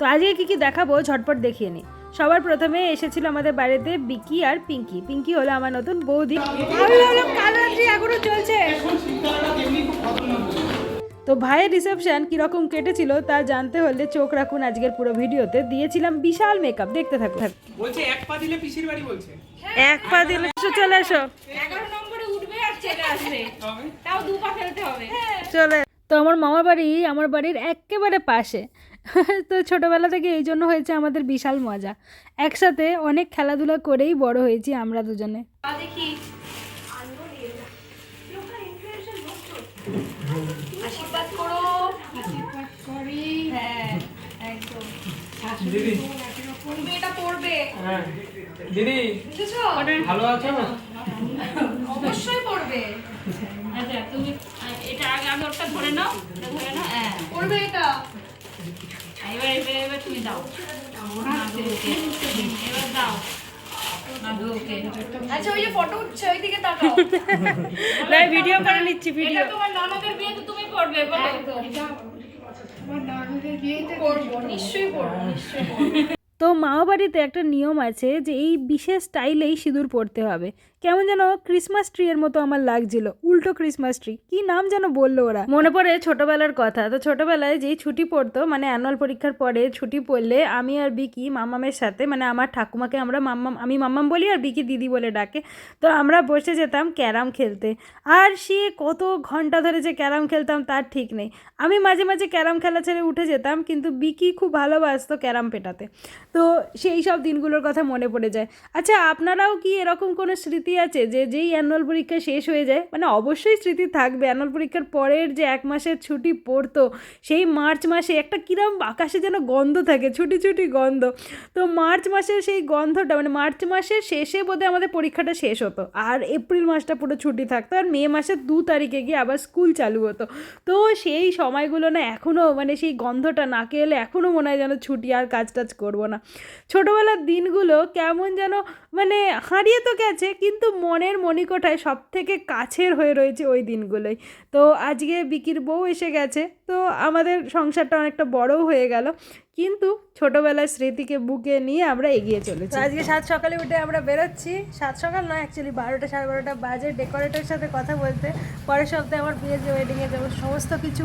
তো আজকে কি কি দেখাবো ঝটপট দেখিয়ে নি। সবার প্রথমে এসেছিল আমাদের বাড়িতে বিকি আর পিঙ্কি। পিঙ্কি হলো আমার নতুন বৌদি। এখনও চলছে। তো ভাইয়ের রিসেপশন কীরকম কেটেছিল তা জানতে হলে চোখ রাখুন আজকের পুরো ভিডিওতে। দিয়েছিলাম বিশাল মেকআপ দেখতে থাকুন। বলছে এক পা দিলে পিসির বাড়ি বলছে। এক পা দিলে চলে এসো। নম্বরে উঠবে আর চলে আসবে। তাও দু পা ফেলতে হবে। চলে। তো আমার মামার বাড়ি আমার বাড়ির একেবারে পাশে। তো ছোটোবেলা থেকে এই জন্য হয়েছে আমাদের বিশাল মজা। একসাথে অনেক খেলাধুলা করেই বড় হয়েছি আমরা দুজনে। দেখি। আশীর্বাদ করো। আশীর্বাদ করি হ্যাঁ একদম। দিদি। পড়বে এটা পড়বে হ্যাঁ। দিদি বুঝেছ? ভালো আছো? অবশ্যই পড়বে আচ্ছা তুমি এটা আগে আগে ওটা ধরে নাও ধরে নাও। হ্যাঁ পড়বে এটা। এবার এবার এবার তুমি দাও এবার দাও আচ্ছা ওই যে ফটো উঠছে ওই দিকে তাকাও না ভিডিও করে নিচ্ছি এটা তোমার ননদের বিয়েতে তুমি পড়বে বলো। পড়ব নিশ্চয়ই পড়ব নিশ্চয়ই পড়ব তো মামা বাড়িতে একটা নিয়ম আছে যে এই বিশেষ স্টাইলেই সিঁদুর পরতে হবে। কেমন যেন ক্রিসমাস ট্রি এর মতো আমার লাগছিল। উল্টো ক্রিসমাস ট্রি কি নাম যেন বলল ওরা? মনে পড়ে ছোটবেলার কথা। তো ছোটবেলায় যেই ছুটি পড়তো মানে অ্যানুয়াল পরীক্ষার পরে ছুটি পড়লে আমি আর বিকি মামামের সাথে মানে আমার ঠাকুমাকে আমরা মাম্মাম, আমি মাম্মাম বলি আর বিকি দিদি বলে ডাকে, তো আমরা বসে যেতাম ক্যারাম খেলতে। আর সে কত ঘণ্টা ধরে যে ক্যারাম খেলতাম তার ঠিক নেই। আমি মাঝে মাঝে ক্যারাম খেলা ছেড়ে উঠে যেতাম, কিন্তু বিকি খুব ভালোবাসতো ক্যারাম পেটাতে। তো সেই সব দিনগুলোর কথা মনে পড়ে যায়। আচ্ছা আপনারাও কি এরকম কোনো স্মৃতি আছে যে যেই অ্যানুয়াল পরীক্ষা শেষ হয়ে যায় মানে অবশ্যই স্মৃতি থাকবে। অ্যানুয়াল পরীক্ষার পরের যে এক মাসের ছুটি পড়তো, সেই মার্চ মাসে একটা কিরম আকাশে যেন গন্ধ থাকে, ছুটি ছুটি গন্ধ। তো মার্চ মাসের সেই গন্ধটা মানে মার্চ মাসের শেষে বোধহয় আমাদের পরীক্ষাটা শেষ হতো। আর এপ্রিল মাসটা পুরো ছুটি থাকতো। আর মে মাসের দু তারিখে গিয়ে আবার স্কুল চালু হতো। তো সেই সময়গুলো না এখনও মানে সেই গন্ধটা নাকে এলে এখনও মনে হয় যেন ছুটি আর কাজ টাজ করব না। ছোটোবেলার দিনগুলো কেমন যেন মানে হারিয়ে তো গেছে, কিন্তু মনের মণিকোঠায় সব থেকে কাছের হয়ে রয়েছে ওই দিনগুলোই। তো আজকে বিকির বউ এসে গেছে তো আমাদের সংসারটা অনেকটা বড়ও হয়ে গেল। কিন্তু ছোটোবেলার স্মৃতিকে বুকে নিয়ে আমরা এগিয়ে চলেছি। আজকে সাত সকালে উঠে আমরা বেরোচ্ছি। সাত সকাল নয় অ্যাকচুয়ালি বারোটা সাড়ে বারোটা বাজে। ডেকোরেটরের সাথে কথা বলতে। পরের সপ্তাহে আমার বিয়ের যে ওয়েডিংয়ে যাব সমস্ত কিছু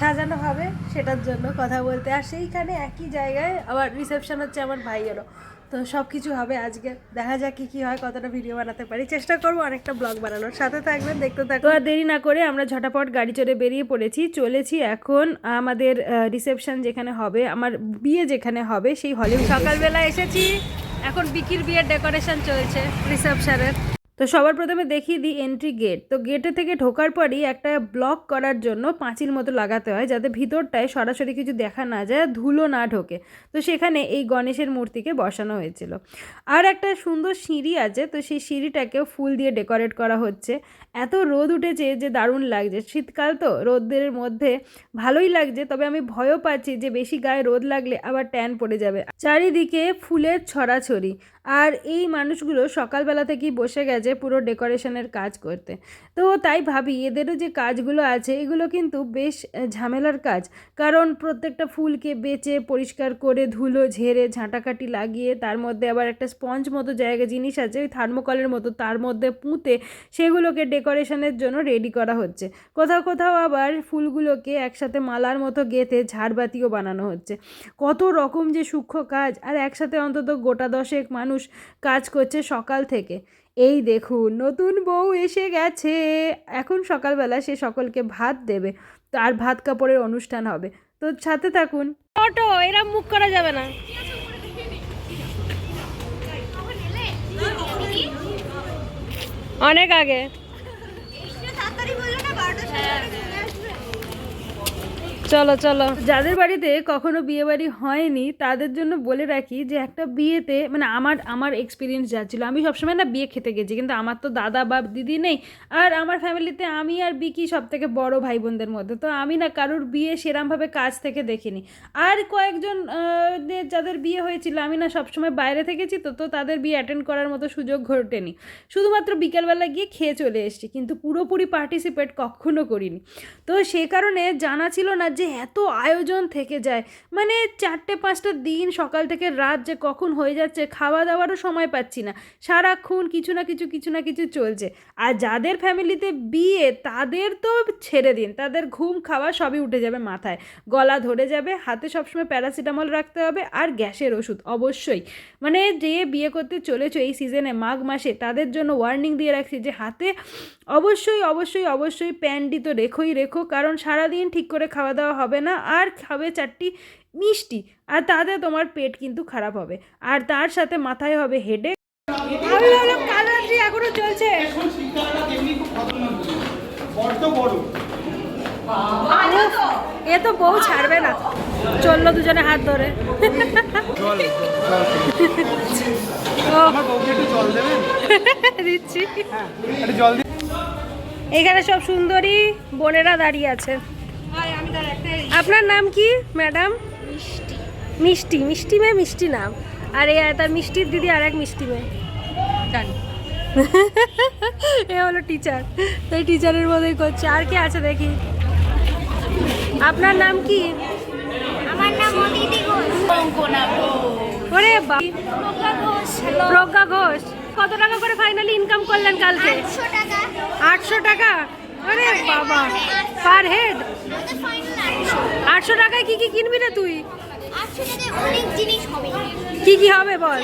সাজানো হবে সেটার জন্য কথা বলতে। আর সেইখানে একই জায়গায় আবার রিসেপশন হচ্ছে আমার ভাইয়েরও। তো সব কিছু হবে আজকে। দেখা যাক কি কি হয় কতটা ভিডিও বানাতে পারি। চেষ্টা করব অনেকটা ব্লগ বানানোর। সাথে থাকবেন দেখতে থাকব আর দেরি না করে আমরা ঝটাপট গাড়ি চড়ে বেরিয়ে পড়েছি। চলেছি এখন আমাদের রিসেপশন যেখানে হবে আমার বিয়ে যেখানে হবে সেই হলে সকালবেলা এসেছি। এখন বিকির বিয়ের ডেকোরেশন চলছে রিসেপশনের তো সবার প্রথমে দেখিয়ে দিই এন্ট্রি গেট তো গেটে থেকে ঢোকার পরই একটা ব্লক করার জন্য পাঁচিল মতো লাগাতে হয় যাতে ভিতরটায় সরাসরি কিছু দেখা না যায় ধুলো না ঢোকে। তো সেখানে এই গণেশের মূর্তিকে বসানো হয়েছিল। আর একটা সুন্দর সিঁড়ি আছে, তো সেই সিঁড়িটাকেও ফুল দিয়ে ডেকোরেট করা হচ্ছে। এত রোদ উঠেছে যে দারুণ লাগছে। শীতকাল তো, রোদের মধ্যে ভালোই লাগছে, তবে আমি ভয়ও পাচ্ছি যে বেশি গায়ে রোদ লাগলে আবার ট্যান পড়ে যাবে। চারিদিকে ফুলের ছড়াছড়ি। আর এই মানুষগুলো সকালবেলা থেকেই বসে গেছে। পুরো ডেকোরেশনের কাজ করতে। তো তাই ভাবি, এদেরও যে কাজগুলো আছে, এগুলো কিন্তু বেশ ঝামেলার কাজ। কারণ প্রত্যেকটা ফুলকে বেচে, পরিষ্কার করে, ধুলো, ঝেড়ে ঝাঁটাকাটি লাগিয়ে, তার মধ্যে আবার একটা স্পঞ্জ মতো জায়গা জিনিস আছে, ওই থার্মোকলের মতো, তার মধ্যে পুঁতে সেগুলোকে ডেকোরেশনের জন্য রেডি করা হচ্ছে। কোথাও কোথাও আবার ফুলগুলোকে একসাথে মালার মতো গেঁথে ঝাড়বাতিও বানানো হচ্ছে। কত রকম যে সূক্ষ্ম কাজ, আর একসাথে অন্তত গোটা দশেক মানুষ কাজ করছে সকাল থেকে। এই দেখুন, নতুন বউ এসে গেছে। এখন সকালবেলা সে সকলকে ভাত দেবে। আর ভাত কাপড়ের অনুষ্ঠান হবে। তো সাথে থাকুন। অটো, এরা মুখ করা যাবে না। অনেক আগে। চলো চলো। যাদের বাড়িতে কখনো বিয়ে বাড়ি হয়নি, তাদের জন্য বলে রাখি যে একটা বিয়েতে মানে আমার আমার এক্সপিরিয়েন্স যা ছিল, আমি সবসময় না বিয়ে খেতে গেছি, কিন্তু আমার তো দাদা বা দিদি নেই, আর আমার ফ্যামিলিতে আমি আর বিকি সব থেকে বড় ভাই বোনদের মধ্যে, তো আমি না কারোর বিয়ে সেরমভাবে কাজ থেকে দেখিনি। আর কয়েকজন যাদের বিয়ে হয়েছিল, আমি না সবসময় বাইরে থেকেছি, তো তো তাদের বিয়ে অ্যাটেন্ড করার মতো সুযোগ ঘটেনি। শুধুমাত্র বিকেলবেলা গিয়ে খেয়ে চলে এসেছি, কিন্তু পুরোপুরি পার্টিসিপেট কখনো করিনি। তো সে কারণে জানা ছিল না যে যে এত আয়োজন থেকে যায়। মানে চারটে, পাঁচটা দিন সকাল থেকে রাত যে কখন হয়ে যাচ্ছে খাওয়া দাওয়ারও সময় পাচ্ছি না। সারাক্ষণ কিছু না কিছু কিছু না কিছু চলছে। আর যাদের ফ্যামিলিতে বিয়ে, তাদের তো ছেড়ে দিন। তাদের ঘুম, খাওয়া সবই উঠে যাবে মাথায়। গলা ধরে যাবে, হাতে সবসময় প্যারাসিটামল রাখতে হবে আর গ্যাসের ওষুধ, অবশ্যই। মানে যে বিয়ে করতে চলেছো এই সিজনে, মাঘ মাসে, তাদের জন্য ওয়ার্নিং দিয়ে রাখছি যে হাতে অবশ্যই অবশ্যই অবশ্যই প্যান্ডি তো রেখোই রেখো। কারণ সারাদিন ঠিক করে খাওয়া দাওয়া হবে না আর খাবে চারটি মিষ্টি। আর তাতে তোমার পেট কিন্তু খারাপ হবে। আর তার সাথে মাথায় হবে হেডে আমি ভাবলাম কাল রাত্রি এখনও চলছে। এ তো বউ ছাড়বে না। চলল দুজনে হাত ধরে। দিচ্ছি। দিন। এখানে সব সুন্দরী বোনেরা দাঁড়িয়ে আছে। আপনার নাম কি ম্যাডাম? মিষ্টি। মিষ্টি মিষ্টি মেয়ে মিষ্টি নাম। আর এ তার মিষ্টির দিদি আর এক মিষ্টি মেয়ে। এ হলো টিচার এই টিচারের মতোই করছে। আর কে আছে দেখি? আপনার নাম কি? আমার নাম অদিতি ঘোষ। ওরে বা প্রজ্ঞা ঘোষ কত টাকা করে ফাইনালি ইনকাম করলেন কালকে? আটশো টাকা। আটশো টাকা? আরে বাবা। পার হেড আটশো টাকায় কি কি কিনবি রে তুই? অনেক জিনিস হবে। কি কি হবে বল।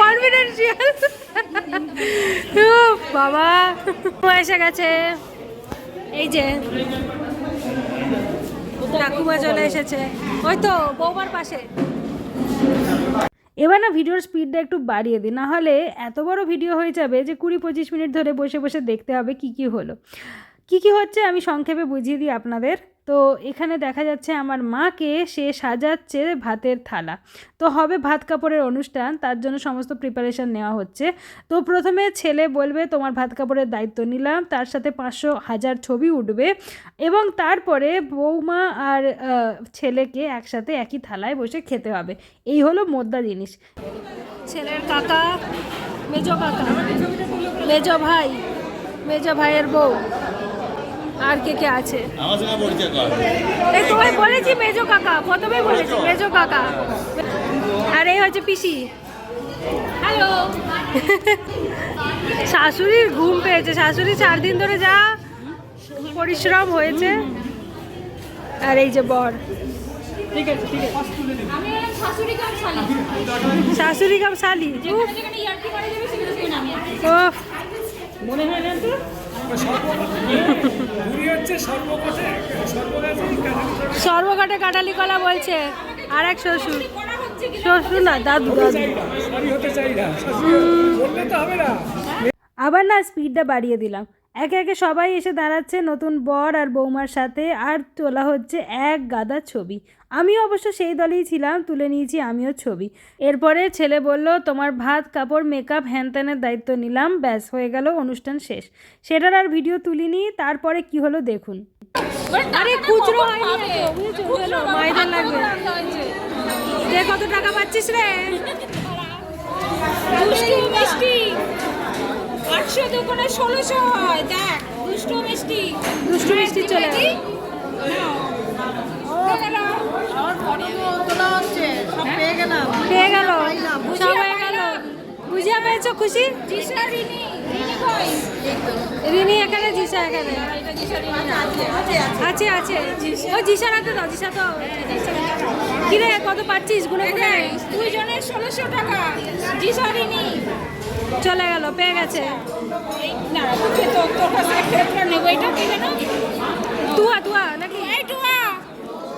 কনফিডেন্সিয়াল বাবা। এসে গেছে। এই যে ঠাকুমা চলে এসেছে। ওই তো বৌমার পাশে। এবার না ভিডিওর স্পিডটা একটু বাড়িয়ে দিই। না হলে এত বড় ভিডিও হয়ে যাবে যে কুড়ি পঁচিশ মিনিট ধরে বসে বসে দেখতে হবে কি কি হলো। কি কি হচ্ছে আমি সংক্ষেপে বুঝিয়ে দিই আপনাদের। তো এখানে দেখা যাচ্ছে আমার মাকে সে সাজাচ্ছে ভাতের থালা। তো হবে ভাত কাপড়ের অনুষ্ঠান, তার জন্য সমস্ত প্রিপারেশন নেওয়া হচ্ছে। তো প্রথমে ছেলে বলবে, তোমার ভাত কাপড়ের দায়িত্ব নিলাম, তার সাথে পাঁচশো হাজার ছবি উঠবে। এবং তারপরে বৌমা আর ছেলেকে একসাথে একই থালায় বসে খেতে হবে। এই হলো মোদ্দা জিনিস। ছেলের কাকা, মেজো কাকা, মেজো ভাই, মেজো ভাইয়ের বউ। আর কে কে আছে? আমার সঙ্গে পরিচয় কর। এই তোমায় বলেছি মেজো কাকা প্রথমেই বলেছি মেজো। কাকা। আর এই হচ্ছে পিসি। হ্যালো শাশুড়ির ঘুম পেয়েছে। শাশুড়ি চার দিন ধরে যা পরিশ্রম হয়েছে। আর এই যে বর। ঠিক আছে ঠিক আছে। আমি হলাম শাশুড়ি কাম শালি। মনে হয় না তো? সর্বঘাটে কাটালি কলা বলছে আর এক শ্বশুর। শ্বশুর না দাদু দাদু। আবার না স্পিডটা বাড়িয়ে দিলাম। একে একে সবাই এসে দাঁড়াচ্ছে নতুন বর আর বৌমার সাথে আর তোলা হচ্ছে এক গাদা ছবি। আমিও অবশ্য সেই দলেই ছিলাম তুলে নিয়েছি আমিও ছবি। এরপরে ছেলে বলল তোমার ভাত কাপড় মেকআপ হ্যান ত্যানের দায়িত্ব নিলাম ব্যাস হয়ে গেল অনুষ্ঠান শেষ। সেটার আর ভিডিও তুলিনি তারপরে কি হলো দেখুন। আরে খুচরো হয়নি মাইদের লাগবে। কত টাকা পাচ্ছিস রে দুষ্টু মিষ্টি দোকানে ষোলোশো হয় দেখ দুষ্টু মিষ্টি। দুষ্টু মিষ্টি চলে গেল। পেয়ে গেল। সব হয়ে গেল। বুঝিয়া পেয়েছ খুশি? রিনি এখানে জিসা এখানে। আছে আছে। ও জিসা রাখতে দাও জিসা তো কিরে কত পাচ্ছিস? গুনে দুইজনের ষোলোশো টাকা। জিসা রিনি। চলে গেল পেয়ে গেছে। তুয়া তুয়া নাকি?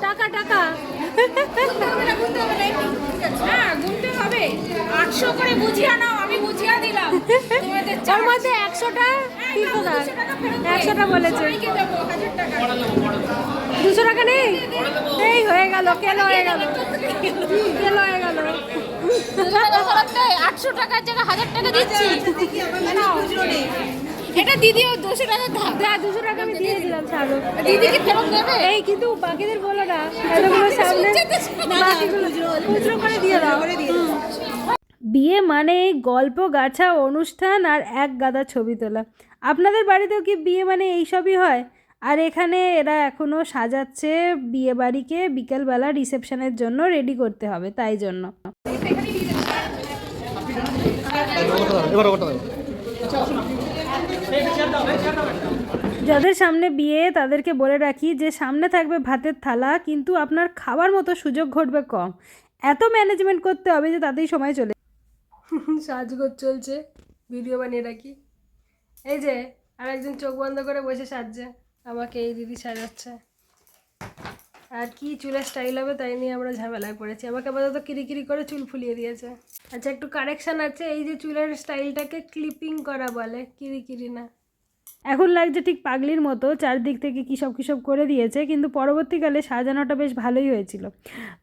টাকা দুশো টাকা দুশো টাকা নেই? এই হয়ে গেল কেন হয়ে গেল। কেন হয়ে গেল। আটশো টাকার জায়গায় হাজার টাকা দিচ্ছি। নাও। এটা দিদিও দুশো টাকা ধার দেখ দুশো টাকা আমি দিয়ে দিলাম ছাড়ো। দিদিকে ফেরত দেবে? এই কিন্তু বাকিদের বলো না এতগুলো সামনে খুচরো করে দিয়ে দাও। বিয়ে মানে গল্প গাছা অনুষ্ঠান আর এক গাদা ছবি তোলা। আপনাদের বাড়িতেও কি বিয়ে মানে এইসবই হয়? আর এখানে এরা এখনও সাজাচ্ছে বিয়ে বাড়িকে বিকেলবেলা রিসেপশনের জন্য রেডি করতে হবে তাই জন্য। যাদের সামনে বিয়ে, তাদেরকে বলে রাখি যে, সামনে থাকবে ভাতের থালা, কিন্তু আপনার খাবার মতো সুযোগ ঘটবে কম। এত ম্যানেজমেন্ট করতে হবে যে, তাতেই সময় চলে সাজগোজ চলছে। ভিডিও বানিয়ে রাখি। এই যে আর একজন চোখ বন্ধ করে বসে সাজছে। আমাকে এই দিদি সাজাচ্ছে। আর কি চুলের স্টাইল হবে তাই নিয়ে আমরা ঝামেলায় পড়েছি। আমাকে আপাতত কিরিকিরি করে চুল ফুলিয়ে দিয়েছে। আচ্ছা একটু কারেকশান আছে, এই যে চুলের স্টাইলটাকে ক্লিপিং করা বলে, কিরিকিরি না। এখন লাগছে ঠিক পাগলির মতো চারদিক থেকে কী সব কী সব করে দিয়েছে, কিন্তু পরবর্তীকালে সাজানোটা বেশ ভালোই হয়েছিল।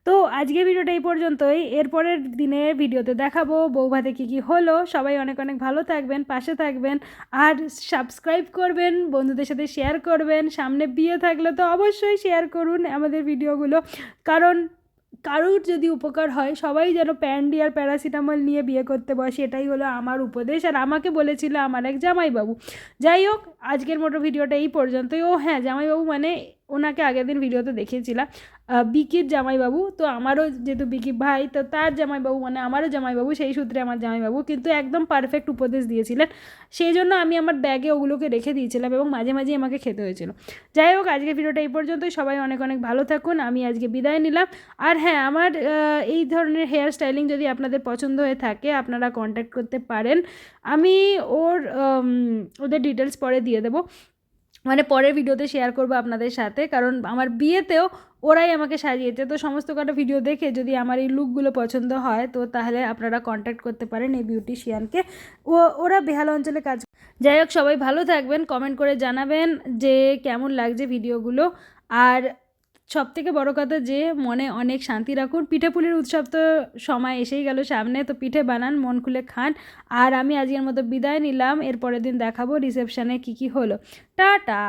তো আজকে ভিডিওটা এই পর্যন্তই। এরপরের দিনে ভিডিওতে দেখাবো বৌভাতে কী কী হলো। সবাই অনেক অনেক ভালো থাকবেন, পাশে থাকবেন। আর সাবস্ক্রাইব করবেন, বন্ধুদের সাথে শেয়ার করবেন। সামনে বিয়ে থাকলে তো অবশ্যই শেয়ার করুন আমাদের ভিডিওগুলো। কারণ কারুর যদি উপকার হয়, সবাই যেন প্যান্ডি আর প্যারাসিটামল নিয়ে বিয়ে করতে বসে, এটাই হলো আমার উপদেশ। আর আমাকে বলেছিল আমার এক জামাইবাবু। যাই হোক, আজকের মোটো ভিডিওটা এই পর্যন্তই। ও হ্যাঁ জামাইবাবু মানে ওনাকে আগের দিন ভিডিওতে দেখিয়েছিলাম। বিকির জামাইবাবু। তো আমারও যেহেতু বিকি ভাই, তো তার জামাইবাবু মানে আমারও জামাইবাবু, সেই সূত্রে আমার জামাইবাবু কিন্তু একদম পারফেক্ট উপদেশ দিয়েছিলেন। সেই জন্য আমি আমার ব্যাগে ওগুলোকে রেখে দিয়েছিলাম এবং মাঝে মাঝে আমাকে খেতে হয়েছিল। যাই হোক, আজকে ভিডিওটা এই পর্যন্তই। সবাই অনেক অনেক ভালো থাকুন। আমি আজকে বিদায় নিলাম। আর হ্যাঁ আমার এই ধরনের হেয়ার স্টাইলিং যদি আপনাদের পছন্দ হয়ে থাকে, আপনারা কন্ট্যাক্ট করতে পারেন। আমি ওর ওদের ডিটেলস পরে দিয়ে দেবো। মানে পরের ভিডিওতে শেয়ার করব আপনাদের সাথে, কারণ আমার বিয়েতেও ওরাই আমাকে সাজিয়েছে। তো সমস্ত কটা ভিডিও দেখে যদি আমার এই লুকগুলো পছন্দ হয়, তো তাহলে আপনারা কন্ট্যাক্ট করতে পারেন এই বিউটিশিয়ানকে ও, ওরা বেহাল অঞ্চলে কাজ যাই হোক, সবাই ভালো থাকবেন কমেন্ট করে জানাবেন যে কেমন লাগছে ভিডিওগুলো আর সব থেকে বড় কথা যে মনে অনেক শান্তি রাখুন। পিঠে পুলির উৎসব তো সময় এসেই গেল সামনে, তো পিঠে বানান, মন খুলে খান। আর আমি আজকের মতো বিদায় নিলাম এর পরের দিন দেখাবো রিসেপশানে কী কী হলো। টাটা!